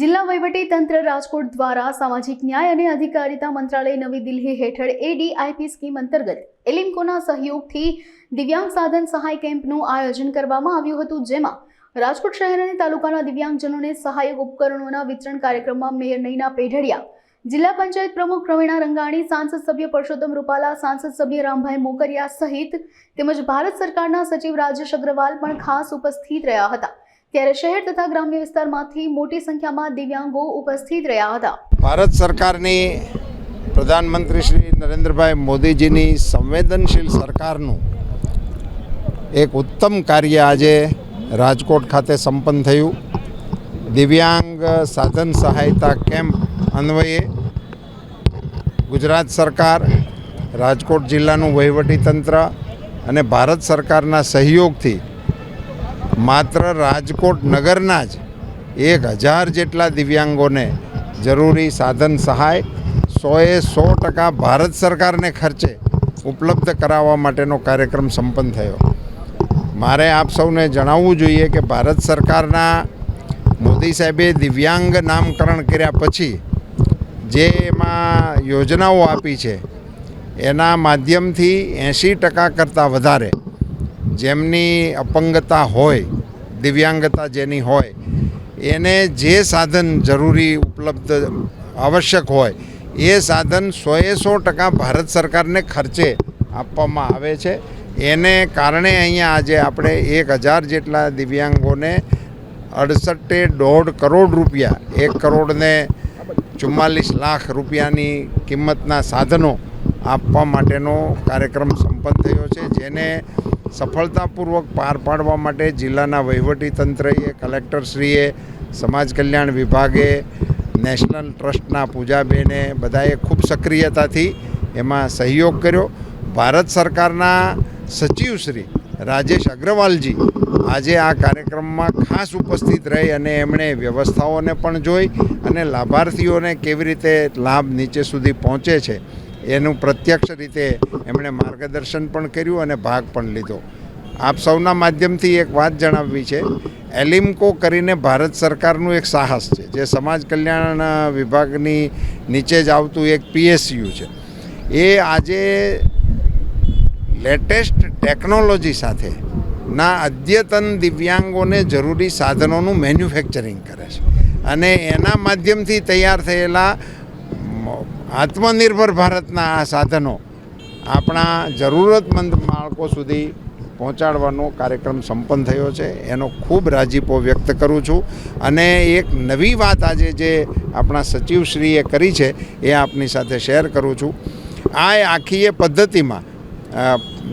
જિલ્લા વહીવટી તંત્ર રાજકોટ દ્વારા સામાજિક ન્યાય અને અધિકારિતા મંત્રાલય નવી દિલ્હી હેઠળ એડીઆઈપી સ્કીમ અંતર્ગત એલિમ્કોના સહયોગથી દિવ્યાંગ સાધન સહાય કેમ્પનું આયોજન કરવામાં આવ્યું હતું, જેમાં રાજકોટ શહેર અને તાલુકાના દિવ્યાંગજનોને સહાયક ઉપકરણોના વિતરણ કાર્યક્રમમાં મેયર નૈના પેઢડિયા, જિલ્લા પંચાયત પ્રમુખ પ્રવીણા રંગાણી, સાંસદ સભ્ય પરસોત્તમ રૂપાલા, સાંસદ સભ્ય રામભાઈ મોકરિયા સહિત તેમજ ભારત સરકારના સચિવ રાજેશ અગ્રવાલ પણ ખાસ ઉપસ્થિત રહ્યા હતા. ત્યારે શહેર તથા ગ્રામ્ય વિસ્તારમાંથી મોટી સંખ્યામાં દિવ્યાંગો ઉપસ્થિત રહ્યા હતા. ભારત સરકારની પ્રધાનમંત્રી શ્રી નરેન્દ્રભાઈ મોદીજીની સંવેદનશીલ સરકારનું એક ઉત્તમ કાર્ય આજે રાજકોટ ખાતે સંપન્ન થયું. દિવ્યાંગ સાધન સહાયતા કેમ્પ અન્વયે ગુજરાત સરકાર, રાજકોટ જિલ્લાનું વહીવટીતંત્ર અને ભારત સરકારના સહયોગથી માત્ર રાજકોટ નગરના જ એક હજાર જેટલા દિવ્યાંગોને જરૂરી સાધન સહાય સોએ સો ટકા ભારત સરકારને ખર્ચે ઉપલબ્ધ કરાવવા માટેનો કાર્યક્રમ સંપન્ન થયો. મારે આપ સૌને જણાવવું જોઈએ કે ભારત સરકારના મોદી સાહેબે દિવ્યાંગ નામકરણ કર્યા પછી જે એમાં યોજનાઓ આપી છે, એના માધ્યમથી એંશી ટકા કરતાં વધારે જેમની અપંગતા હોય, દિવ્યાંગતા જેની હોય, એને જે સાધન જરૂરી ઉપલબ્ધ આવશ્યક હોય, એ સાધન સોએ સો ટકા ભારત સરકારને ખર્ચે આપવામાં આવે છે. એને કારણે અહીંયા આજે આપણે એક હજાર જેટલા દિવ્યાંગોને અડસઠે દોઢ કરોડ રૂપિયા, એક કરોડને ચુમ્માલીસ લાખ રૂપિયાની કિંમતના સાધનો આપવા માટેનો કાર્યક્રમ સંપન્ન થયો છે, જેને સફળતાપૂર્વક પાર પાડવા માટે જિલ્લાના વહીવટીતંત્રએ કલેક્ટરશ્રીએ, સમાજ કલ્યાણ વિભાગે, નેશનલ ટ્રસ્ટના પૂજાબેને બધાએ ખૂબ સક્રિયતાથી એમાં સહયોગ કર્યો. ભારત સરકારના સચિવ શ્રી રાજેશ અગ્રવાલજી આજે આ કાર્યક્રમમાં ખાસ ઉપસ્થિત રહી અને એમણે વ્યવસ્થાઓને પણ જોઈ અને લાભાર્થીઓને કેવી રીતે લાભ નીચે સુધી પહોંચે છે. એનું પ્રત્યક્ષ રીતે એમણે માર્ગદર્શન પણ કર્યું અને ભાગ પણ લીધો. આપ સૌના માધ્યમથી એક વાત જણાવવી છે. એલિમ્કો કરીને ભારત સરકારનું એક સાહસ છે. જે સમાજ કલ્યાણ વિભાગની નીચે જ આવતું એક પીએસયુ છે. એ આજે લેટેસ્ટ ટેકનોલોજી સાથે ના અદ્યતન દિવ્યાંગોને જરૂરી સાધનોનું મેન્યુફેક્ચરિંગ કરે છે. અને એના માધ્યમથી તૈયાર થયેલા આત્મનિર્ભર ભારતના આ સાધનો આપણા જરૂરતમંદ બાળકો સુધી પહોંચાડવાનો કાર્યક્રમ સંપન્ન થયો છે. એનો ખૂબ રાજીપો વ્યક્ત કરું છું. અને એક નવી વાત આજે જે આપણા સચિવશ્રીએ કરી છે, એ આપની સાથે શેર કરું છું. આ આખી એ પદ્ધતિમાં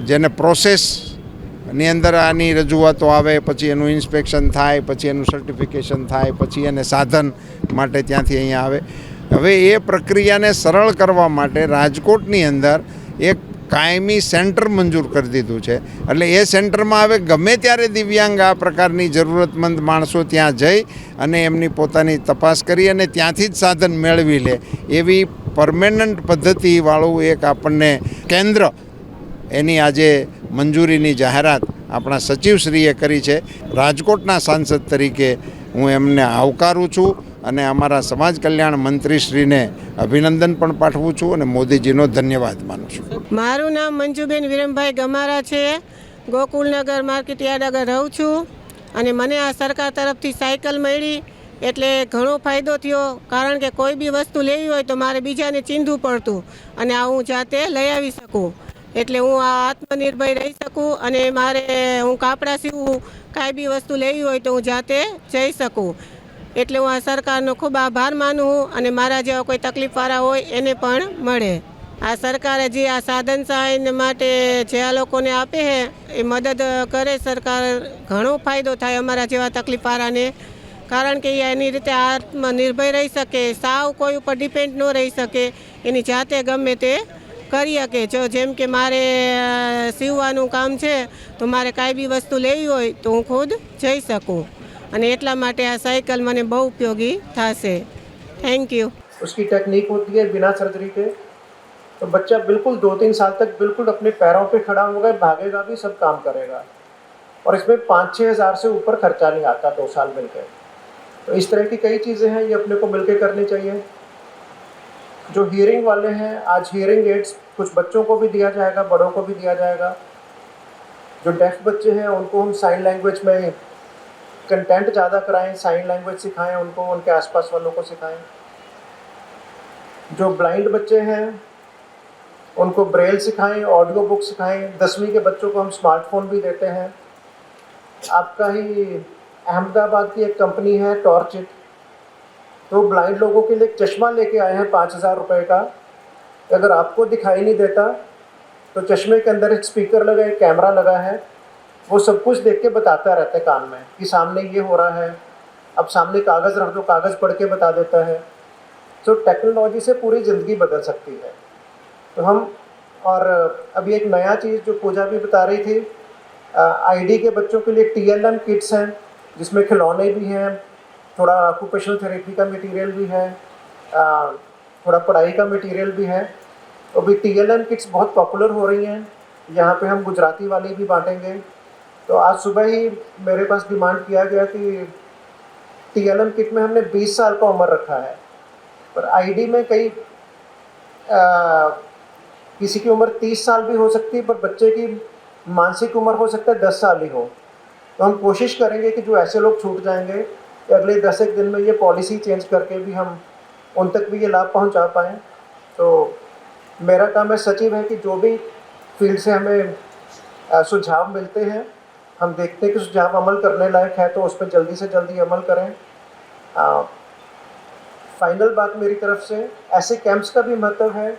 જેને પ્રોસેસની અંદર આની રજૂઆતો આવે, પછી એનું ઇન્સ્પેક્શન થાય, પછી એનું સર્ટિફિકેશન થાય, પછી એને સાધન માટે ત્યાંથી અહીંયા આવે. હવે એ પ્રક્રિયાને સરળ કરવા માટે રાજકોટની અંદર એક કાયમી સેન્ટર મંજૂર કરી દીધું છે. એટલે એ સેન્ટરમાં હવે ગમે ત્યારે દિવ્યાંગ આ પ્રકારની જરૂરતમંદ માણસો ત્યાં જઈ અને એમની પોતાની તપાસ કરી અને ત્યાંથી જ સાધન મેળવી લે એવી પરમેનન્ટ પદ્ધતિવાળું એક આપણને કેન્દ્ર એની આજે મંજૂરીની જાહેરાત આપણા સચિવશ્રીએ કરી છે. રાજકોટના સાંસદ તરીકે હું એમને આવકારું છું. અને અમારા સમાજ કલ્યાણ મંત્રીશ્રીને અભિનંદન પણ પાઠવું છું અને મોદીજીનો ધન્યવાદ માનું છું. મારું નામ મંજુબેન વિરમભાઈ ગમારા છે. ગોકુલનગર માર્કેટ યાર્ડ આગળ રહું છું અને મને આ સરકાર તરફથી સાયકલ મળી એટલે ઘણો ફાયદો થયો. કારણ કે કોઈ બી વસ્તુ લેવી હોય તો મારે બીજાને ચીંધવું પડતું અને આ હું જાતે લઈ આવી શકું. એટલે હું આ આત્મનિર્ભર રહી શકું અને મારે હું કાપડા સીવું, કાંઈ બી વસ્તુ લેવી હોય તો હું જાતે જઈ શકું. એટલે હું આ સરકારનો ખૂબ આભાર માનું છું અને મારા જેવા કોઈ તકલીફવાળા હોય એને પણ મળે. આ સરકારે જે આ સાધન સહાય માટે જે આ લોકોને આપે છે, એ મદદ કરે સરકાર, ઘણો ફાયદો થાય અમારા જેવા તકલીફવાળાને. કારણ કે એ એની રીતે આત્મનિર્ભર રહી શકે, સાવ કોઈ ઉપર ડિપેન્ડ ન રહી શકે, એની જાતે ગમે તે કરી શકે. જો જેમ કે મારે સીવવાનું કામ છે, તો મારે કાંઈ બી વસ્તુ લેવી હોય તો હું ખુદ જઈ શકું. અને એટલા માટે આ સાયકલ મને બહુ ઉપયોગી થશે થેન્ક યુ उसकी टेक्निक होती है बिना सर्जरी के तो बच्चा बिल्कुल दो तीन साल तक बिल्कुल अपने पैरों पे खड़ा होगा भागेगा भी सब काम करेगा और इसमें पाँच छः हज़ार से ऊपर खर्चा नहीं आता दो साल मिलकर तो इस तरह की कई चीज़ें हैं ये अपने को मिलकर करनी चाहिए जो हियरिंग वाले हैं आज हियरिंग एड्स कुछ बच्चों को भी दिया जाएगा बड़ों को भी दिया जाएगा जो डेफ बच्चे हैं उनको हम साइन लैंग्वेज में कंटेंट ज़्यादा कराएँ साइन लैंग्वेज सिखाएँ, उनको, उनके आसपास वालों को सिखाएँ। जो ब्लाइंड बच्चे हैं, उनको ब्रेल सिखाएँ ऑडियो बुक सिखाएँ। दसवीं के बच्चों को हम स्मार्टफ़ोन भी देते हैं। आपका ही अहमदाबाद की एक कंपनी है टॉर्चिट तो ब्लाइंड लोगों के लिए चश्मा लेके आए हैं पाँच हज़ार रुपये का। अगर आपको दिखाई नहीं देता तो चश्मे के अंदर एक स्पीकर लगा एक कैमरा लगा है। वो सब कुछ देख के बताता रहता है कान में कि सामने ये हो रहा है। अब सामने कागज़ रख दो कागज़ पढ़ के बता देता है। तो टेक्नोलॉजी से पूरी ज़िंदगी बदल सकती है। तो हम और अभी एक नया चीज़ जो पूजा भी बता रही थी आईडी के बच्चों के लिए टी एल एम किट्स हैं जिसमें खिलौने भी हैं थोड़ा ऑक्यूपेशनल थेरेपी का मटेरियल भी है आ, थोड़ा पढ़ाई का मटेरियल भी है। तो अभी टी एल एम किट्स बहुत पॉपुलर हो रही हैं। यहाँ पे हम गुजराती वाली भी बांटेंगे। तो आज सुबह ही मेरे पास डिमांड किया गया कि टी एल एम किट में हमने 20 साल का उम्र रखा है। पर आईडी में कई किसी की उम्र 30 साल भी हो सकती है, पर बच्चे की मानसिक उम्र हो सकता है 10 साल ही हो। तो हम कोशिश करेंगे कि जो ऐसे लोग छूट जाएँगे, कि अगले दस एक दिन में ये पॉलिसी चेंज करके भी हम उन तक भी ये लाभ पहुँचा पाएँ। तो मेरा काम है सचिव है कि जो भी फ़ील्ड से हमें सुझाव मिलते हैं हम देखते हैं कि सुझाव अमल करने लायक है तो उस पर जल्दी से जल्दी अमल करें। अ, फाइनल बात मेरी तरफ़ से ऐसे कैंप्स का भी महत्व है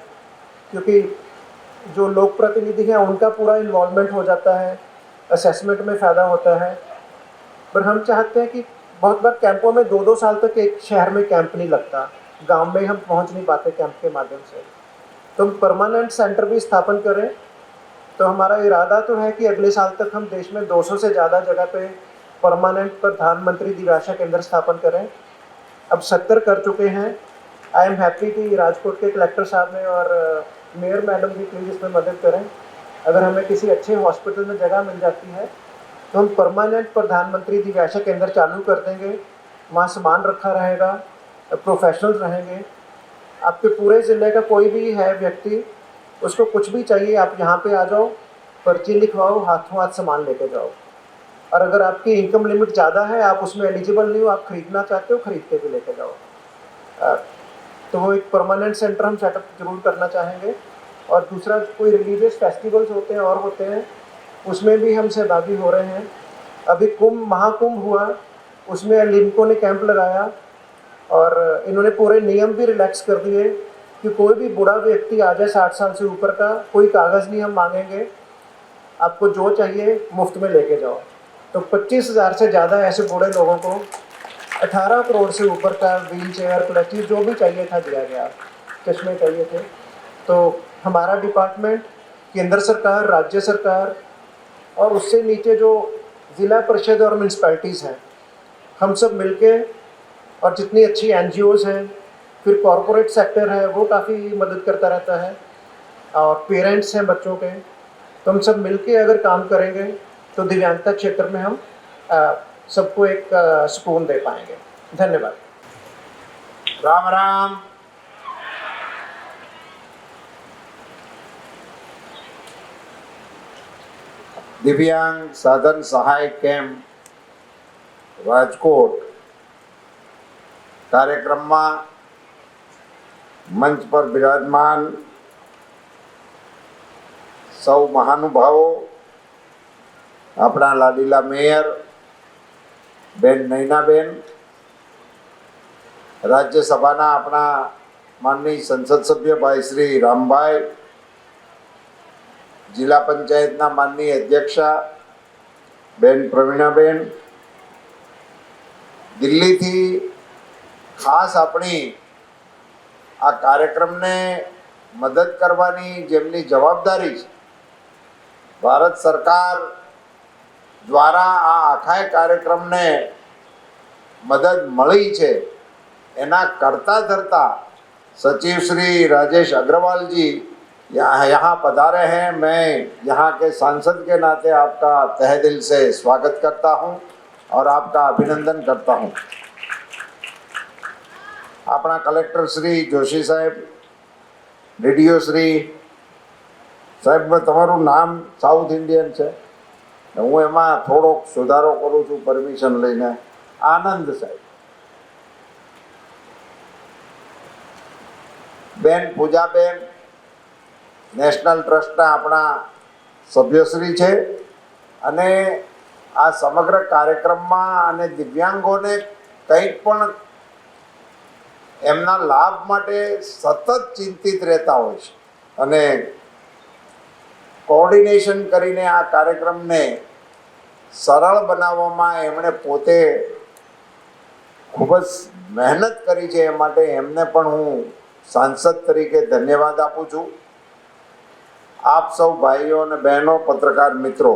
क्योंकि जो लोक प्रतिनिधि हैं उनका पूरा इन्वॉल्वमेंट हो जाता है असेसमेंट में फ़ायदा होता है। पर हम चाहते हैं कि बहुत बार कैंपों में दो दो साल तक एक शहर में कैंप नहीं लगता। गाँव में हम पहुँच नहीं पाते कैंप के माध्यम से। तो परमानेंट सेंटर भी स्थापन करें तो हमारा इरादा तो है कि अगले साल तक हम देश में 200 से ज़्यादा जगह पे परमानेंट प्रधानमंत्री दिव्याशा केंद्र स्थापन करें। अब सत्तर कर चुके हैं। आई एम हैप्पी कि राजकोट के कलेक्टर साहब ने और मेयर मैडम भी प्लीज़ इसमें मदद करें। अगर हमें किसी अच्छे हॉस्पिटल में जगह मिल जाती है तो हम परमानेंट प्रधानमंत्री दिव्याशा केंद्र चालू कर देंगे। वहाँ सामान रखा रहेगा प्रोफेशनल्स रहेंगे। आपके पूरे ज़िले का कोई भी है व्यक्ति उसको कुछ भी चाहिए, आप यहाँ पे आ जाओ, पर्ची लिखवाओ, हाथों हाथ सामान लेके जाओ। और अगर आपकी इनकम लिमिट ज़्यादा है, आप उसमें एलिजिबल नहीं हो, आप खरीदना चाहते हो खरीद के भी लेके जाओ। तो वो एक परमानेंट सेंटर हम सेटअप ज़रूर करना चाहेंगे। और दूसरा कोई रिलीजियस फेस्टिवल्स होते हैं, और होते हैं, उसमें भी हम सहभागी हो रहे हैं। अभी कुंभ, महाकुंभ हुआ, उसमें लिमको ने कैंप लगाया, और इन्होंने पूरे नियम भी रिलैक्स कर दिए। कि कोई भी बूढ़ा व्यक्ति आ जाए साठ साल से ऊपर का, कोई कागज़ नहीं हम मांगेंगे। आपको जो चाहिए, मुफ़्त में लेके जाओ। तो पच्चीस हज़ार से ज़्यादा ऐसे बूढ़े लोगों को अठारह करोड़ से ऊपर का व्हील चेयर क्लची जो भी चाहिए था दिया गया। चश्मे चाहिए थे? तो हमारा डिपार्टमेंट केंद्र सरकार, राज्य सरकार और उससे नीचे जो ज़िला परिषद और म्यूनसिपैलिटीज़ हैं, हम सब मिलके और जितनी अच्छी एन हैं फिर कॉरपोरेट सेक्टर है वो काफ़ी मदद करता रहता है और पेरेंट्स हैं बच्चों के तो हम सब मिलके अगर काम करेंगे तो दिव्यांगता क्षेत्र में हम अ, सबको एक अ, सुकून दे पाएंगे धन्यवाद રામ રામ દિવ્યાંગ સાધન સહાય કેમ્પ રાજકોટ કાર્યક્રમમાં મંચ પર બિરાજમાન સૌ મહાનુભાવો, આપણા લાડીલા મેયર, બેન નૈનાબેન, રાજ્યસભાના આપણા માનનીય સંસદ સભ્ય ભાઈ શ્રી રામભાઈ, જિલ્લા પંચાયતના માનનીય અધ્યક્ષા બેન પ્રવીણાબેન, દિલ્હીથી ખાસ આપણી આ કાર્યક્રમને મદદ કરવાની જેમની જવાબદારી છે ભારત સરકાર દ્વારા આ આખા કાર્યક્રમને મદદ મળી છે એના करता धरता सचिव श्री राजेश अग्रवाल जी यहाँ यहाँ पधारे हैं मैं यहाँ के सांसद के नाते आपका तहे दिल से स्वागत करता हूँ और आपका अभिनंदन करता हूँ આપણા કલેક્ટર શ્રી જોશી સાહેબ ડીડીઓ શ્રી. સાહેબ તમારું નામ સાઉથ ઇન્ડિયન છે. હું એમાં થોડોક સુધારો કરું છું પરમિશન લઈને. આનંદ સાહેબ. બેન પૂજાબેન નેશનલ ટ્રસ્ટના આપણા સભ્યશ્રી છે. અને આ સમગ્ર કાર્યક્રમમાં અને દિવ્યાંગોને કંઈક પણ એમના લાભ માટે સતત ચિંતિત રહેતા હોય છે. અને કોઓર્ડિનેશન કરીને આ કાર્યક્રમને સરળ બનાવવામાં એમણે પોતે ખૂબ જ મહેનત કરી છે. એ માટે એમને પણ હું સાંસદ તરીકે ધન્યવાદ આપું છું. આપ સૌ ભાઈઓ અને બહેનો, પત્રકાર મિત્રો,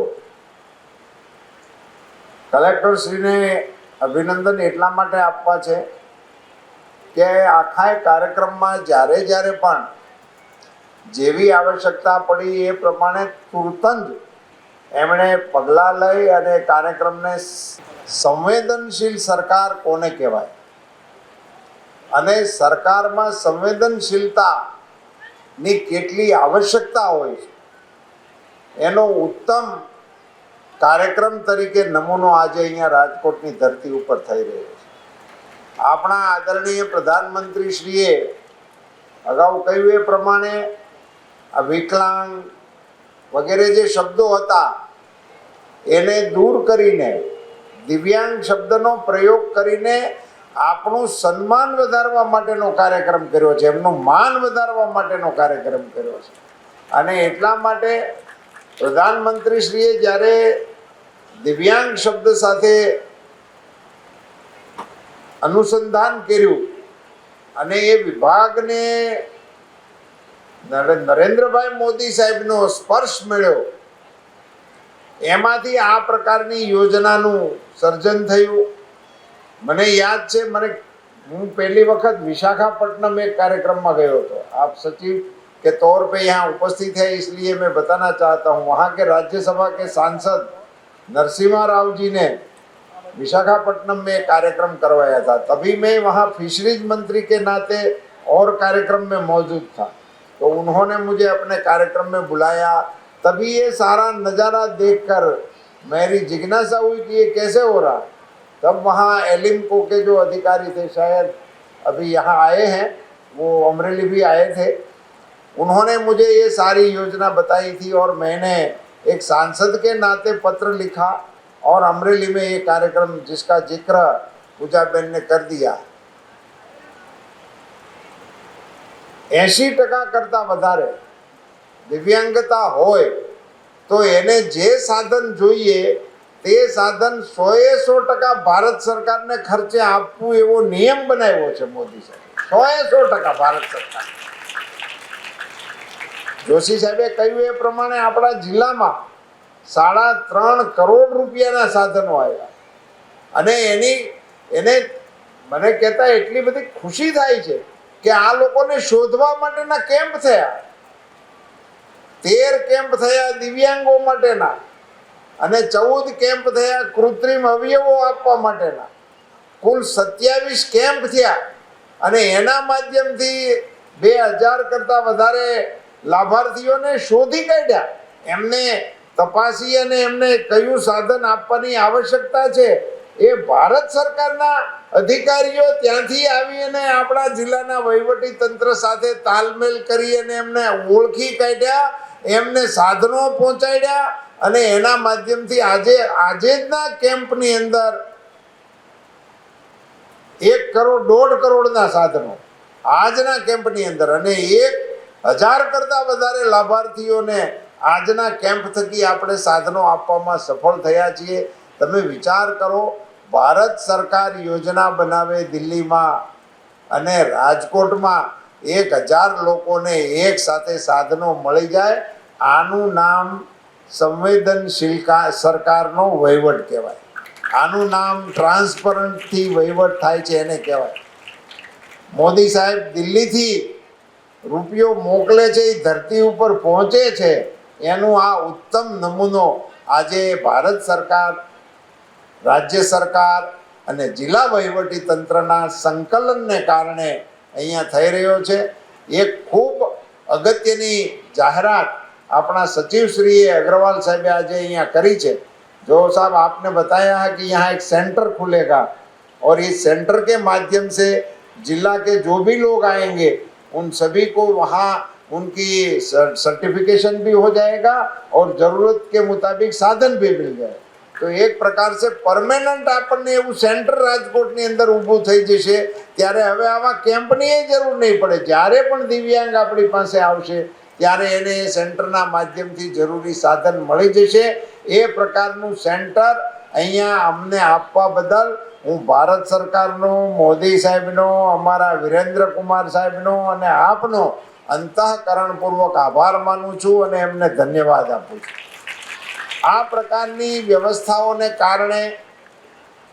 કલેક્ટરશ્રીને અભિનંદન એટલા માટે આપવા છે કે આખા કાર્યક્રમમાં જ્યારે જ્યારે પણ જેવી આવશ્યકતા પડી એ પ્રમાણે તુરતંજ એમણે પગલાં લઈ અને કાર્યક્રમને સંવેદનશીલ સરકાર કોને કહેવાય? અને સરકારમાં સંવેદનશીલતાની કેટલી આવશ્યકતા હોય છે? એનો ઉત્તમ કાર્યક્રમ તરીકે નમૂનો આજે અહીંયા રાજકોટની ધરતી ઉપર થઈ રહ્યો છે. આપણા આદરણીય પ્રધાનમંત્રીશ્રીએ અગાઉ કહ્યું એ પ્રમાણે આ વિકલાંગ વગેરે જે શબ્દો હતા, એને દૂર કરીને, દિવ્યાંગ શબ્દનો પ્રયોગ કરીને આપણું સન્માન વધારવા માટેનો કાર્યક્રમ કર્યો છે, એમનું માન વધારવા માટેનો કાર્યક્રમ કર્યો છે. અને એટલા માટે પ્રધાનમંત્રીશ્રીએ જ્યારે દિવ્યાંગ શબ્દ સાથે અનુસંધાન કર્યું અને એ વિભાગને નરેન્દ્રભાઈ મોદી સાહેબનો સ્પર્શ મળ્યો. એમાંથી આ પ્રકારની યોજનાનું સર્જન થયું. મને યાદ છે, મને હું પહેલી વખત વિશાખાપટ્ટનમ એક કાર્યક્રમમાં ગયો હતો. આપ સચિવ કે तौर पे यहाँ उपस्थित है इसलिए मैं बताना चाहता हूँ वहाँ के राज्यसभा के सांसद नरसिम्हा राव विशाखापट्टनम में कार्यक्रम करवाया था। तभी मैं वहाँ फिशरीज मंत्री के नाते और कार्यक्रम में मौजूद था। तो उन्होंने मुझे अपने कार्यक्रम में बुलाया। तभी ये सारा नज़ारा देखकर मेरी जिज्ञासा हुई कि ये कैसे हो रहा। तब वहाँ एलिम्को के जो अधिकारी थे शायद अभी यहाँ आए हैं, वो अमरेली भी आए थे। उन्होंने मुझे ये सारी योजना बताई थी और मैंने एक सांसद के नाते पत्र लिखा। और अमरेली में ये कार्यक्रम जिसका जिक्र पूजाबेन ने कर दिया એંશી ટકા કરતાં વધારે દિવ્યાંગતા હોય તો એને જે સાધન જોઈએ તે સાધન સોએ સો ટકા ભારત સરકારને ખર્ચે આપવું એવો નિયમ બનાવ્યો છે મોદી સાહેબ સોએ સો ટકા ભારત સરકાર જોશી સાહેબે કહ્યું એ પ્રમાણે આપણા જિલ્લામાં સાડા ત્રણ કરોડ રૂપિયાના સાધનો આવ્યા. અને એની, એને મને કહેતા એટલી બધી ખુશી થાય છે કે આ લોકોને શોધવા માટેના કેમ્પ થયા. તેર કેમ્પ થયા દિવ્યાંગો માટેના અને ચૌદ કેમ્પ થયા કૃત્રિમ અવયવો આપવા માટેના. કુલ સત્યાવીસ કેમ્પ થયા અને એના માધ્યમથી બે હજાર કરતાં વધારે લાભાર્થીઓને શોધી કાઢ્યા. એમને તપાસી અને એમને કયું સાધન આપવાની આવશ્યકતા છે એ ભારત સરકારના અધિકારીઓ ત્યાંથી આવી અને આપણા જિલ્લાના વહીવટી તંત્ર સાથે તાલમેલ કરી અને એમને ઓળખી કાઢ્યા, એમને સાધનો પહોંચાડ્યા અને એના માધ્યમથી આજે આજે જના કેમ્પની અંદર એક કરોડ, દોઢ કરોડના સાધનો આજના કેમ્પની અંદર અને એક હજાર કરતાં વધારે લાભાર્થીઓને આજના કેમ્પ થકી આપણે સાધનો આપવામાં સફળ થયા છીએ. તમે વિચાર કરો, ભારત સરકાર યોજના બનાવે દિલ્હીમાં અને રાજકોટમાં એક હજાર લોકોને એક સાથે સાધનો મળી જાય. આનું નામ સંવેદનશીલ સરકારનો વહીવટ કહેવાય. આનું નામ ટ્રાન્સપરન્ટથી વહીવટ થાય છે એને કહેવાય. મોદી સાહેબ દિલ્હીથી રૂપિયો મોકલે છે, એ ધરતી ઉપર પહોંચે છે. એનું આ ઉત્તમ નમૂનો આજે ભારત સરકાર રાજ્ય સરકાર અને જિલ્લા વહીવટી તંત્રના સંકલનને કારણે અહીંયા થઈ રહ્યો છે એક ખૂબ અગત્યની જાહેરાત આપણા સચિવશ્રીએ અગ્રવાલ સાહેબે આજે અહીંયા કરી છે जो साहब आपने बताया है कि यहाँ एक सेंटर खुलेगा और इस सेंटर के माध्यम से जिला के जो भी लोग आएंगे उन सभी को वहाँ उनकी सर्टिफिकेशन भी हो जाएगा और ज़रूरत के मुताबिक साधन भी मिल जाए તો એક પ્રકાર છે પરમેનન્ટ આપણને એવું સેન્ટર રાજકોટની અંદર ઊભું થઈ જશે ત્યારે હવે આવા કેમ્પની એ જરૂર નહીં પડે જ્યારે પણ દિવ્યાંગ આપણી પાસે આવશે ત્યારે એને એ સેન્ટરના માધ્યમથી જરૂરી સાધન મળી જશે એ પ્રકારનું સેન્ટર અહીંયા અમને આપવા બદલ હું ભારત સરકારનો મોદી સાહેબનો અમારા વિરેન્દ્ર કુમાર સાહેબનો અને આપનો અંતઃકરણપૂર્વક આભાર માનું છું અને એમને ધન્યવાદ આપું છું. આ પ્રકારની વ્યવસ્થાઓને કારણે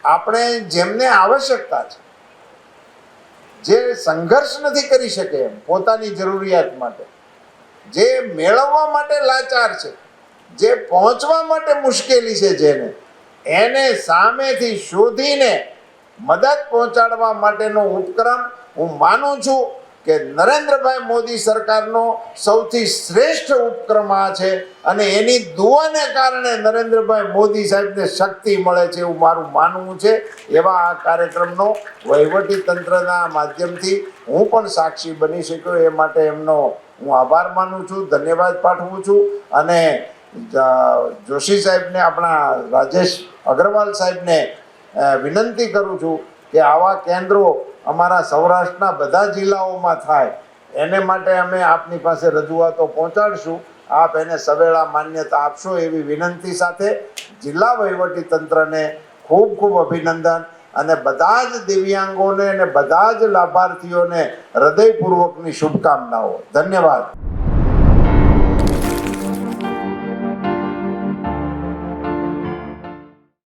આપણે જેમને આવશ્યકતા છે, જે સંઘર્ષ નથી કરી શકે એમ પોતાની જરૂરિયાત માટે, જે મેળવવા માટે લાચાર છે, જે પહોંચવા માટે મુશ્કેલી છે જેને, એને સામેથી શોધીને મદદ પહોંચાડવા માટેનો ઉપક્રમ હું માનું છું. કે નરેન્દ્રભાઈ મોદી સરકારનો સૌથી શ્રેષ્ઠ ઉપક્રમ આ છે અને એની દુઆને કારણે નરેન્દ્રભાઈ મોદી સાહેબને શક્તિ મળે છે એવું મારું માનવું છે. એવા આ કાર્યક્રમનો વહીવટી તંત્રના માધ્યમથી હું પણ સાક્ષી બની શક્યો. એ માટે એમનો હું આભાર માનું છું, ધન્યવાદ પાઠવું છું અને જોશી સાહેબને, આપણા રાજેશ અગ્રવાલ સાહેબને વિનંતી કરું છું કે આવા કેન્દ્રો અમારા સૌરાષ્ટ્રના બધા જિલ્લાઓમાં થાય, એને માટે અમે આપની પાસે રજૂઆતો પહોંચાડશું. આપ એને સવેળા માન્યતા આપશો એવી વિનંતી સાથે જિલ્લા વહીવટી તંત્રને ખૂબ ખૂબ અભિનંદન અને બધા જ દિવ્યાંગોને અને બધા જ લાભાર્થીઓને હૃદયપૂર્વકની શુભકામનાઓ. ધન્યવાદ.